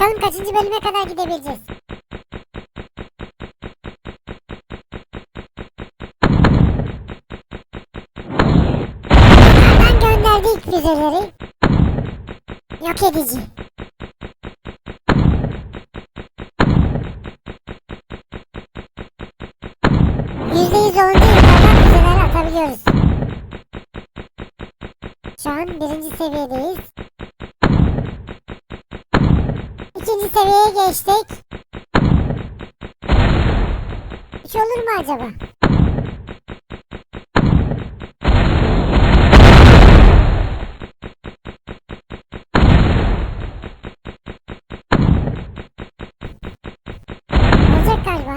Bakalım kaçıncı bölüme kadar gidebileceğiz. Ben gönderdik füzeleri. Yok edici. Yüzde yüz olunca yukarıdan füzeler atabiliyoruz. Şu an birinci seviyedeyiz. İkinci seviyeye geçtik. Üç olur mu acaba? Olacak galiba.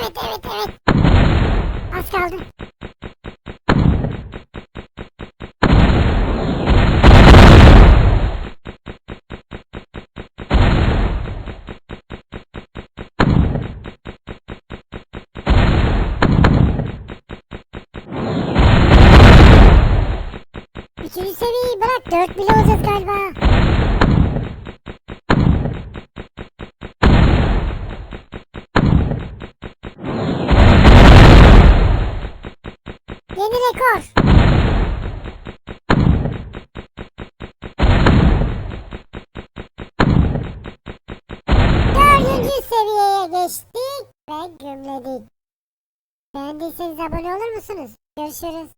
Evet evet evet. Az kaldı. Dört bile olacağız galiba. Yeni rekor. Dördüncü seviyeye geçtik ve gümledik. Beğendiyseniz abone olur musunuz? Görüşürüz.